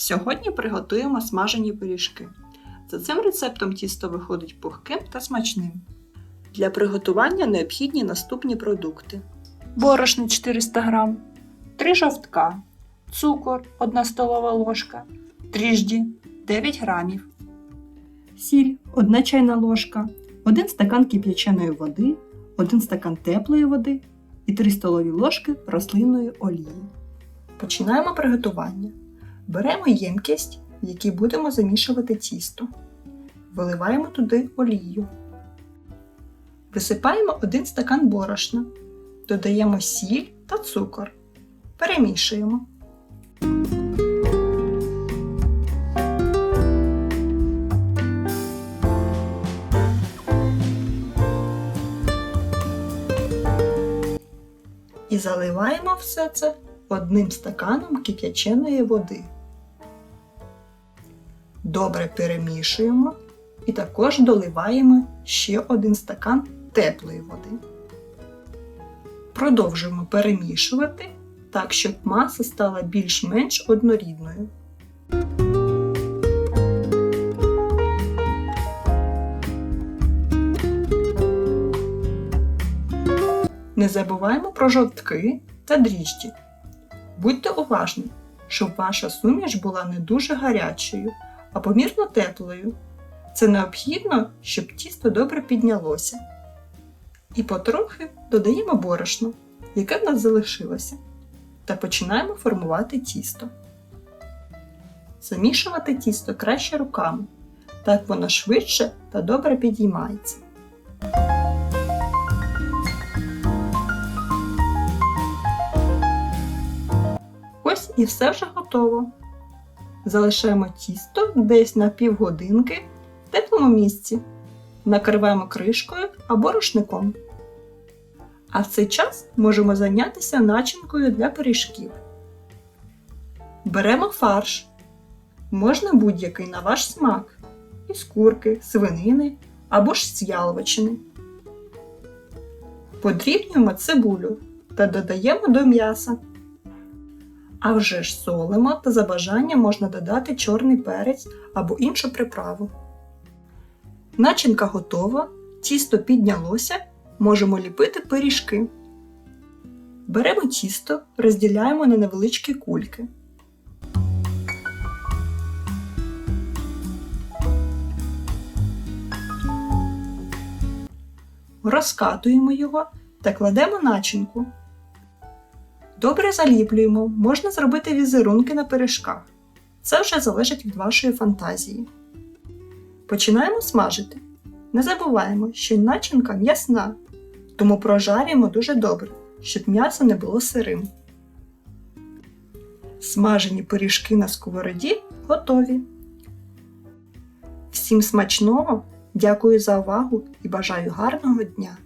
Сьогодні приготуємо смажені пиріжки. За цим рецептом тісто виходить пухким та смачним. Для приготування необхідні наступні продукти: борошно 400 г, 3 жовтка, цукор 1 столова ложка, дріжджі 9 грамів, сіль 1 чайна ложка, 1 стакан кип'яченої води, 1 стакан теплої води і 3 столові ложки рослинної олії. Починаємо приготування. Беремо ємкість, в якій будемо замішувати тісто. Виливаємо туди олію. Висипаємо 1 стакан борошна. Додаємо сіль та цукор. Перемішуємо. І заливаємо все це одним стаканом кип'яченої води. Добре перемішуємо і також доливаємо ще один стакан теплої води. Продовжуємо перемішувати так, щоб маса стала більш-менш однорідною. Не забуваємо про жовтки та дріжджі. Будьте уважні, щоб ваша суміш була не дуже гарячою, а помірно теплою. Це необхідно, щоб тісто добре піднялося. І потрохи додаємо борошно, яке в нас залишилося, та починаємо формувати тісто. Замішувати тісто краще руками, так воно швидше та добре підіймається. Ось і все вже готово. Залишаємо тісто десь на півгодинки в теплому місці. Накриваємо кришкою або рушником. А в цей час можемо зайнятися начинкою для пиріжків. Беремо фарш. Можна будь-який на ваш смак. Із курки, свинини або ж з яловичини. Подрібнюємо цибулю та додаємо до м'яса. А вже ж солимо та за бажанням можна додати чорний перець або іншу приправу. Начинка готова, тісто піднялося, можемо ліпити пиріжки. Беремо тісто, розділяємо на невеличкі кульки. Розкатуємо його та кладемо начинку. Добре заліплюємо, можна зробити візерунки на пиріжках. Це вже залежить від вашої фантазії. Починаємо смажити. Не забуваємо, що начинка м'ясна, тому прожарюємо дуже добре, щоб м'ясо не було сирим. Смажені пиріжки на сковороді готові. Всім смачного! Дякую за увагу і бажаю гарного дня!